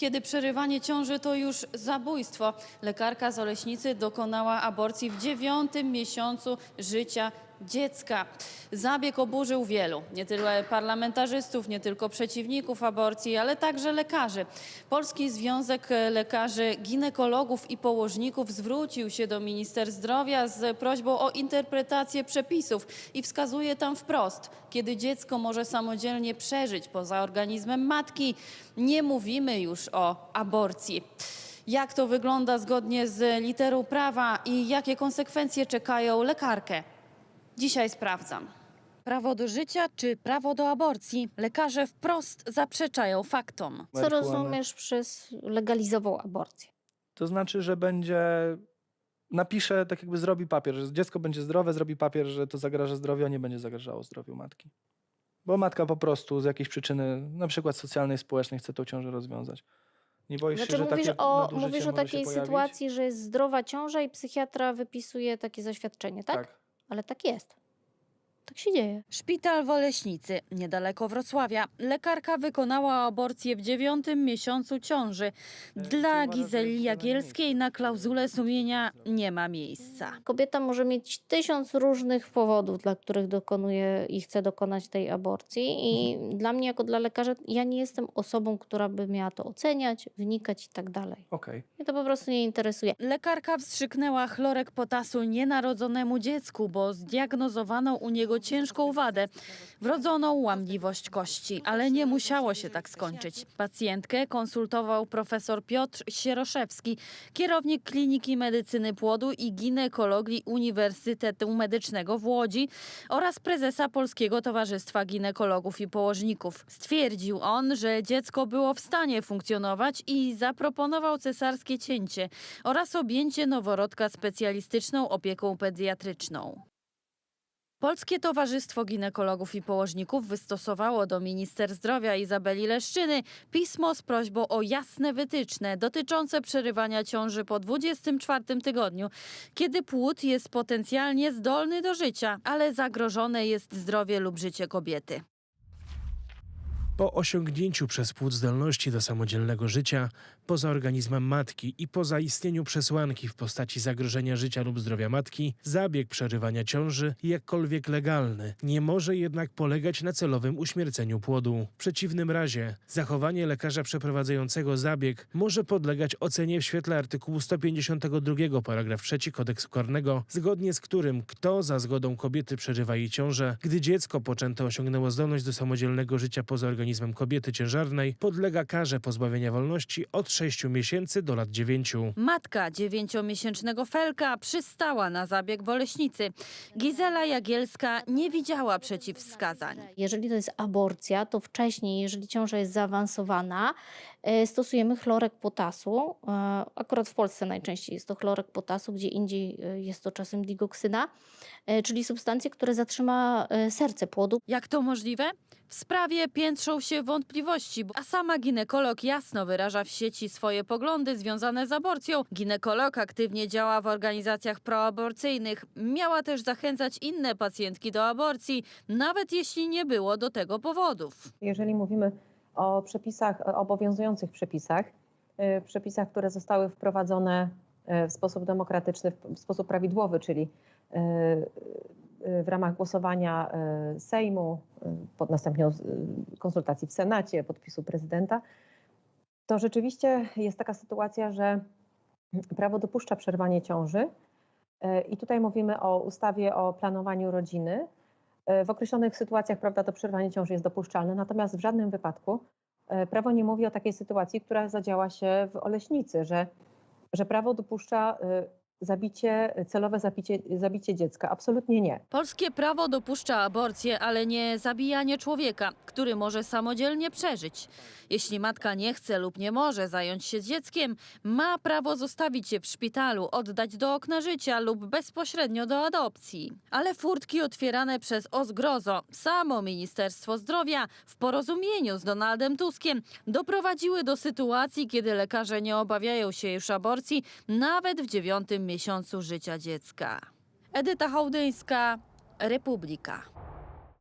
Kiedy przerywanie ciąży to już zabójstwo. Lekarka z Oleśnicy dokonała aborcji w dziewiątym miesiącu życia dziecka. Zabieg oburzył wielu, nie tyle parlamentarzystów, nie tylko przeciwników aborcji, ale także lekarzy. Polski Związek Lekarzy Ginekologów i Położników zwrócił się do minister zdrowia z prośbą o interpretację przepisów i wskazuje tam wprost, kiedy dziecko może samodzielnie przeżyć poza organizmem matki, nie mówimy już o aborcji. Jak to wygląda zgodnie z literą prawa i jakie konsekwencje czekają lekarkę? Dzisiaj sprawdzam. Prawo do życia czy prawo do aborcji? Lekarze wprost zaprzeczają faktom. Co rozumiesz przez legalizową aborcję? To znaczy, że będzie. Napisze, tak jakby zrobi papier, że dziecko będzie zdrowe, zrobi papier, że to zagraża zdrowiu, a nie będzie zagrażało zdrowiu matki. Bo matka po prostu z jakiejś przyczyny, na przykład socjalnej, społecznej, chce tą ciążę rozwiązać. Nie boi się, Znaczy że mówisz takie o, nadużycie mówisz o może takiej się pojawić? sytuacji, że jest zdrowa ciąża i psychiatra wypisuje takie zaświadczenie, tak? tak. Ale tak jest. Tak się dzieje. Szpital w Oleśnicy, niedaleko Wrocławia. Lekarka wykonała aborcję w dziewiątym miesiącu ciąży. Dla Gizeli Jagielskiej na klauzulę sumienia nie ma miejsca. Kobieta może mieć tysiąc różnych powodów, dla których dokonuje i chce dokonać tej aborcji. I dla mnie, jako dla lekarza, ja nie jestem osobą, która by miała to oceniać, wnikać i tak dalej. Okej. Mnie to po prostu nie interesuje. Lekarka wstrzyknęła chlorek potasu nienarodzonemu dziecku, bo zdiagnozowano u niego ciężką wadę, wrodzoną łamliwość kości, ale nie musiało się tak skończyć. Pacjentkę konsultował profesor Piotr Sieroszewski, kierownik Kliniki Medycyny Płodu i Ginekologii Uniwersytetu Medycznego w Łodzi oraz prezesa Polskiego Towarzystwa Ginekologów i Położników. Stwierdził on, że dziecko było w stanie funkcjonować i zaproponował cesarskie cięcie oraz objęcie noworodka specjalistyczną opieką pediatryczną. Polskie Towarzystwo Ginekologów i Położników wystosowało do minister zdrowia Izabeli Leszczyny pismo z prośbą o jasne wytyczne dotyczące przerywania ciąży po 24 tygodniu, kiedy płód jest potencjalnie zdolny do życia, ale zagrożone jest zdrowie lub życie kobiety. Po osiągnięciu przez płód zdolności do samodzielnego życia, poza organizmem matki i po zaistnieniu przesłanki w postaci zagrożenia życia lub zdrowia matki, zabieg przerywania ciąży, jakkolwiek legalny, nie może jednak polegać na celowym uśmierceniu płodu. W przeciwnym razie, zachowanie lekarza przeprowadzającego zabieg może podlegać ocenie w świetle artykułu 152 paragraf 3 kodeksu karnego, zgodnie z którym kto za zgodą kobiety przerywa jej ciążę, gdy dziecko poczęte osiągnęło zdolność do samodzielnego życia poza organizmem kobiety ciężarnej, podlega karze pozbawienia wolności od 6 miesięcy do lat 9. Matka dziewięciomiesięcznego Felka przystała na zabieg w Oleśnicy. Gizela Jagielska nie widziała przeciwwskazań. Jeżeli to jest aborcja, to wcześniej, jeżeli ciąża jest zaawansowana, e, stosujemy chlorek potasu. E, Akurat w Polsce najczęściej jest to chlorek potasu, gdzie indziej e, jest to czasem digoksyna, czyli substancję, która zatrzyma serce płodu. Jak to możliwe? W sprawie piętrzą się wątpliwości, a sama ginekolog jasno wyraża w sieci swoje poglądy związane z aborcją. Ginekolog aktywnie działa w organizacjach proaborcyjnych. Miała też zachęcać inne pacjentki do aborcji, nawet jeśli nie było do tego powodów. Jeżeli mówimy o przepisach, o obowiązujących przepisach, y, przepisach, które zostały wprowadzone y, w sposób demokratyczny, w- sposób prawidłowy, czyli w ramach głosowania y, Sejmu, y, pod następnie y, konsultacji w Senacie, podpisu prezydenta, to rzeczywiście jest taka sytuacja, że prawo dopuszcza przerwanie ciąży. I tutaj mówimy o ustawie o planowaniu rodziny. E, W określonych sytuacjach, prawda, to przerwanie ciąży jest dopuszczalne, natomiast w żadnym wypadku e, prawo nie mówi o takiej sytuacji, która zadziała się w Oleśnicy, że, że prawo dopuszcza e, zabicie, celowe zabicie, zabicie dziecka. Absolutnie nie. Polskie prawo dopuszcza aborcję, ale nie zabijanie człowieka, który może samodzielnie przeżyć. Jeśli matka nie chce lub nie może zająć się dzieckiem, ma prawo zostawić je w szpitalu, oddać do okna życia lub bezpośrednio do adopcji. Ale furtki otwierane przez Ozgrozo, samo Ministerstwo Zdrowia w porozumieniu z Donaldem Tuskiem doprowadziły do sytuacji, kiedy lekarze nie obawiają się już aborcji nawet w dziewiątym miesiącu życia dziecka. Edyta Hołdyńska, Republika.